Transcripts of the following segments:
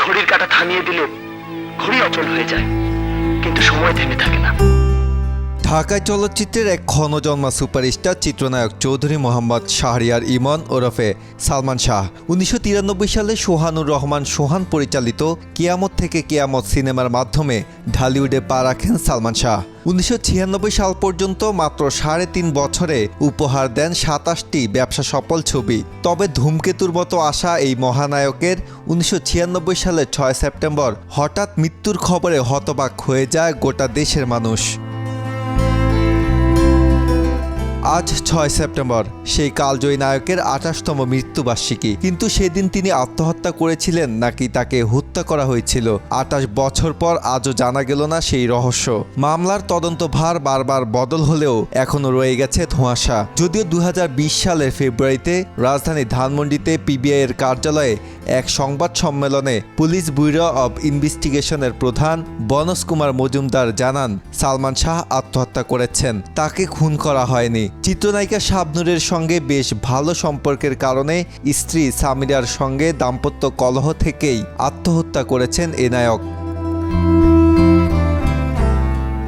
ঘড়ির কাটা থামিয়ে দিলে ঘড়ি অচল হয়ে যায়। কিন্তু সময় থেমে থাকে না। ঢাকায় চলচ্চিত্রের এক ক্ষণজন্মা সুপারস্টার চিত্রনায়ক চৌধুরী মোহাম্মদ শাহরিয়ার ইমন ওরফে সালমান শাহ। উনিশশো তিরানব্বই সালে সোহানুর রহমান সোহান পরিচালিত কিয়ামত থেকে কিয়ামত সিনেমার মাধ্যমে ঢালিউডে পা রাখেন সালমান শাহ। উনিশশো ছিয়ানব্বই সাল পর্যন্ত মাত্র সাড়ে তিন বছরে উপহার দেন সাতাশটি ব্যবসা সফল ছবি। তবে ধূমকেতুর মতো আসা এই মহানায়কের উনিশশো ছিয়ানব্বই সালের ছয় সেপ্টেম্বর হঠাৎ মৃত্যুর খবরে হতবাক হয়ে যায় গোটা দেশের মানুষ। আজ ছয় সেপ্টেম্বর। সেই কালজয়ী নায়কের আঠাশতম মৃত্যুবার্ষিকী। কিন্তু সেদিন তিনি আত্মহত্যা করেছিলেন নাকি তাকে হত্যা করা হয়েছিল? আঠাশ বছর পর আজও জানা গেল না সেই রহস্য। মামলার তদন্ত ভার বারবার বদল হলেও এখনও রয়ে গেছে ধোঁয়াশা। যদিও দু হাজার বিশ সালের ফেব্রুয়ারিতে রাজধানী ধানমন্ডিতে পিবিআই এর কার্যালয়ে এক সংবাদ সম্মেলনে পুলিশ ব্যুরো অব ইনভেস্টিগেশনের প্রধান বনজ কুমার মজুমদার জানান, সালমান শাহ আত্মহত্যা করেছেন। তাকে খুন করা হয়নি। চিত্রনায়িকা শাবনুরের সঙ্গে বেশ ভালো সম্পর্কের কারণে স্ত্রী সামিরার সঙ্গে দাম্পত্য কলহ থেকেই আত্মহত্যা করেছেন এ নায়ক।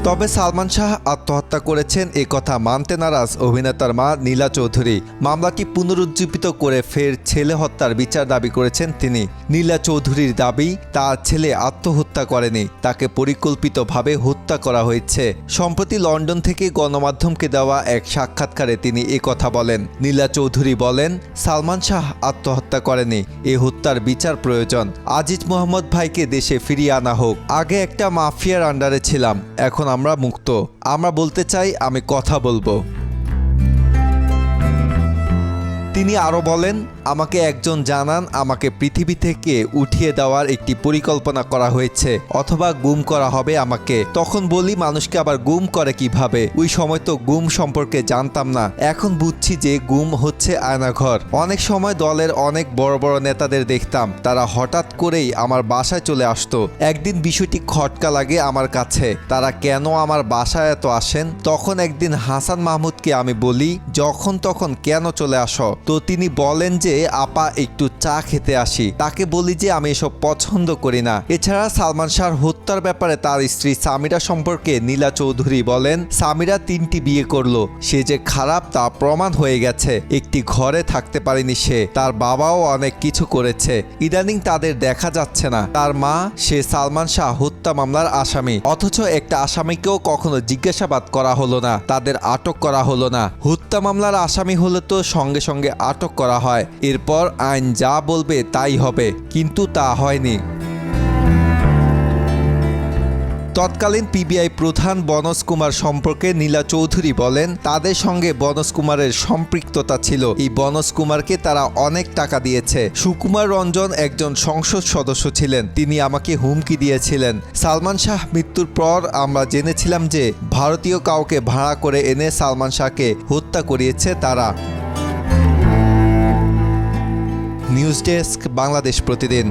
তবে সালমান শাহ আত্মহত্যা করেছেন এ কথা মানতে নারাজ অভিনেতার মা নীলা চৌধুরী। মামলাটি পুনরুজ্জীবিত করে ফের ছেলে হত্যার বিচার দাবি করেছেন তিনি। নীলা চৌধুরীর দাবি, তার ছেলে আত্মহত্যা করেনি, তাকে পরিকল্পিতভাবে হত্যা করা হয়েছে। সম্প্রতি লন্ডন থেকে গণমাধ্যমকে দেওয়া এক সাক্ষাৎকারে তিনি এ কথা বলেন। নীলা চৌধুরী বলেন, সালমান শাহ আত্মহত্যা করেনি, এ হত্যার বিচার প্রয়োজন। আজিজ মোহাম্মদ ভাইকে দেশে ফিরিয়ে আনা হোক। আগে একটা মাফিয়ার আন্ডারে ছিলাম, এখন আমরা মুক্ত। আমরা বলতে চাই আমি কথা বলব। তিনি আরও বলেন, আমাকে একজন জানান, আমাকে পৃথিবী থেকে উঠিয়ে দেওয়ার একটি পরিকল্পনা করা হয়েছে, অথবা গুম করা হবে আমাকে। তখন বলি, মানুষকে আবার গুম করে কীভাবে? ওই সময় তো গুম সম্পর্কে জানতাম না। এখন বুঝছি যে গুম হচ্ছে আয়নাঘর। অনেক সময় দলের অনেক বড় বড় নেতাদের দেখতাম, তারা হঠাৎ করেই আমার বাসায় চলে আসতো। একদিন বিষয়টি খটকা লাগে আমার কাছে, তারা কেন আমার বাসায় এত আসেন? তখন একদিন হাসান মাহমুদকে আমি বলি, যখন তখন কেন চলে আসো? তো তিনি বলেন যে, আপা, একটু চা খেতে আসি। তাকে বলি যে, আমি এসব পছন্দ করি না। এছাড়া সালমান শাহর হত্যার ব্যাপারে তার স্ত্রী সামিরা সম্পর্কে নীলা চৌধুরী বলেন, সামিরা তিনটি বিয়ে করল। সে যে খারাপ তা প্রমাণ হয়ে গেছে। একটি ঘরে থাকতে পারেনি সে। তার বাবাও অনেক কিছু করেছে। ইদানিং তাদের দেখা যাচ্ছে না। তার মা, সে সালমান শাহ হত্যা মামলার আসামি। অথচ একটা আসামিকেও কখনো জিজ্ঞাসাবাদ করা হলো না। তাদের আটক করা হলো না। হত্যা মামলার আসামি হলে তো সঙ্গে সঙ্গে আটক করা হয়। এরপর আইন যা বলবে তাই হবে, কিন্তু তা হয়নি। তৎকালীন পিবিআই প্রধান বনজ কুমার সম্পর্কে নীলা চৌধুরী বলেন, তাদের সঙ্গে বনজ কুমারের সম্পৃক্ততা ছিল। এই বনজ কুমারকে তারা অনেক টাকা দিয়েছে। সুকুমার রঞ্জন একজন সংসদ সদস্য ছিলেন। তিনি আমাকে হুমকি দিয়েছিলেন। সালমান শাহ মৃত্যুর পর আমরা জেনেছিলাম যে, ভারতীয় কাউকে ভাড়া করে এনে সালমান শাহকে হত্যা করিয়েছে তারা। নিউজ ডেস্ক বাংলাদেশ প্রতিদিন।